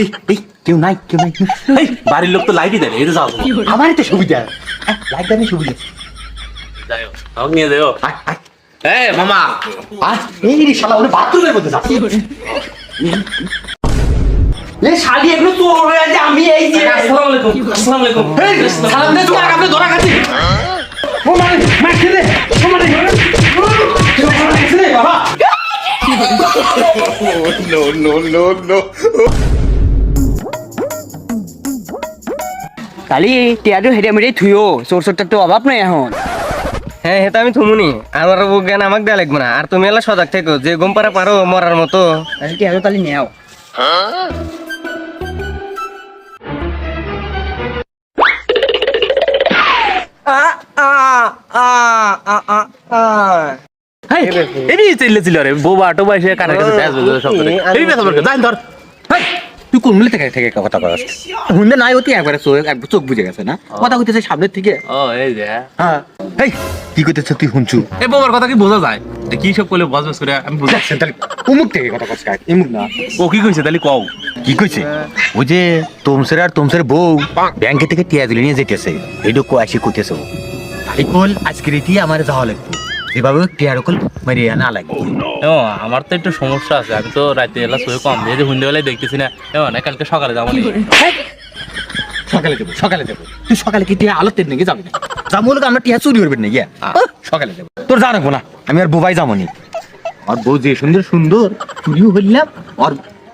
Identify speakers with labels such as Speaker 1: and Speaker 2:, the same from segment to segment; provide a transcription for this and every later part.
Speaker 1: এই এই কেউ নাই কেউ নাই।
Speaker 2: এই বাড়ির লোক তো লাইটই দেয় এটা যাও।
Speaker 1: আমারই তো সুবিধা লাইট দামি সুবিধা
Speaker 2: যাই হোক নিয়ে যাও এই মামা।
Speaker 1: আয় এই রে শালা ওরে বাথরুমের মধ্যে যা। এ শালি এগুলো তো ওরে আজ আমি এই যে
Speaker 2: আসসালামু আলাইকুম। আসসালামু আলাইকুম
Speaker 1: সালাম দে তুই আর
Speaker 3: কালি টিয়াটো হেঁটে মেটে থুইও। চোর চোরটার তো অভাব নাই এখন।
Speaker 4: হ্যাঁ হেতা আমি থমুনি। আমার জ্ঞান আমাকে দেয়া লাগবে না। আর তুমি এলা সজাগ থেকো যে গম পারা পারো মরার মতো।
Speaker 3: তাহলে টিয়াটো তালি নেও
Speaker 2: হেই এনি চিল্লে চিল্লে রে বোবা তো বসে কানের কাছে ব্যাস বলে সব করে। এই ব্যাস বলে যাই ধর।
Speaker 1: হেই, তুই কোন মিলে থেকে থেকে কথা নাই অতি একবারে চোখ একবার চোখ বুঝে গেছে না? কথা কইতেছে সামনের থেকে
Speaker 2: ও এই যে।
Speaker 1: হ্যাঁ। এই কি কইতেছ তুই হুনছু
Speaker 2: এই বোবার কথা কি বোঝা যায়? যে কি সব করে আমি
Speaker 1: তাহলে উমুক থেকে কথা কস কাক ইমুক না।
Speaker 2: ও কি কইছে তাহলে কও।
Speaker 1: কি কইছে? ওই যে তোমসের আর তোমসের বউ ব্যাংকে থেকে টিয়া দিলে নিয়ে যেতেছে। এইটুকু আসি কইতেছে কল আজকে রীতি আমার যাওয়া লাগবে। যেভাবে টিয়ার কল মারিয়া না লাগবে
Speaker 2: ও আমার তো একটু সমস্যা আছে আমি তো রাতে এলা শুয়ে কম দিয়ে যে দেখতেছি না না কালকে সকালে যাব।
Speaker 1: সকালে দেবো সকালে দেবো তুই সকালে কি টিয়া আলোর তেল নাকি যাবি না? যাব বলে আমরা টিয়া চুরি করবেন না ইয়া সকালে দেবো তোর যা রাখব না আমি আর বোবাই যাব নি। আর বউ যে সুন্দর সুন্দর চুরিও হইলাম আর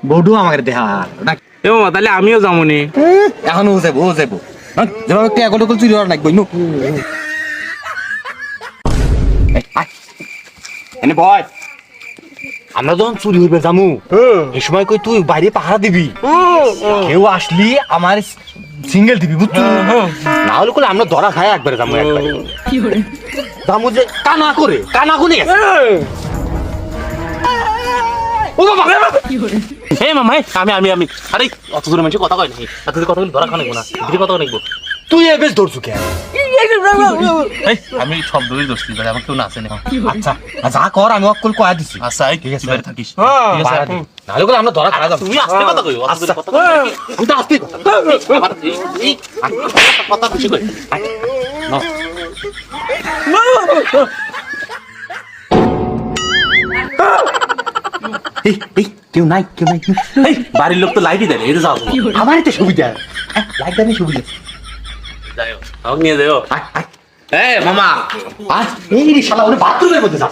Speaker 1: বউডু আমাকে দেহা। না
Speaker 2: এ মামা তাহলে আমিও যাব নি।
Speaker 1: এখন ও যাব ও যাব। হ্যাঁ, যেভাবে টিয়া গন্ডগোল চুরি হওয়ার নু এনে বয়। আমরা যখন চুরি হইবে জামু এই সময় কই তুই বাইরে পাহারা দিবি? কেউ আসলি আমার সিঙ্গেল দিবি বুঝছ? না হলে কলে আমরা ধরা খাই একবারে জামু একবারে। জামু যে কানা করে কানা কোনে গেছে ও বাবা।
Speaker 2: হে মামা এই, আমি আমি আমি। আরে অত দূরে মানুষ কথা কয় নাকি? এত দূরে কথা বলে ধরা খানিক না। কথা নিকবো
Speaker 1: তুই এ বেশ ধরছু কে
Speaker 2: এই আমি সব দূরে দোষী মানে আমার কেউ নাচে না।
Speaker 1: আচ্ছা যা কর আমি অকল কয়া দিছি।
Speaker 2: আচ্ছা এই তুই বাইরে থাকিস?
Speaker 4: হ্যাঁ,
Speaker 2: ঠিক আছে
Speaker 1: পাহারা দিবি। না হলে আমরা ধরা খাই
Speaker 2: তুমি আস্তে কথা কইও অত কথা কই
Speaker 1: আসতে কথা
Speaker 2: আমার এই এই কথা বেশি কই।
Speaker 1: এই এই কেউ নাই কেউ নাই।
Speaker 2: বাড়ির লোক তো লাইটই দেয় এটা যাও।
Speaker 1: আমারই তো সুবিধা। লাইট দামি সুবিধা।
Speaker 2: যাই হোক আমাকে নিয়ে
Speaker 1: আয়
Speaker 2: এই মামা।
Speaker 1: আয় এই শালা ওরে বাথরুমের মধ্যে যা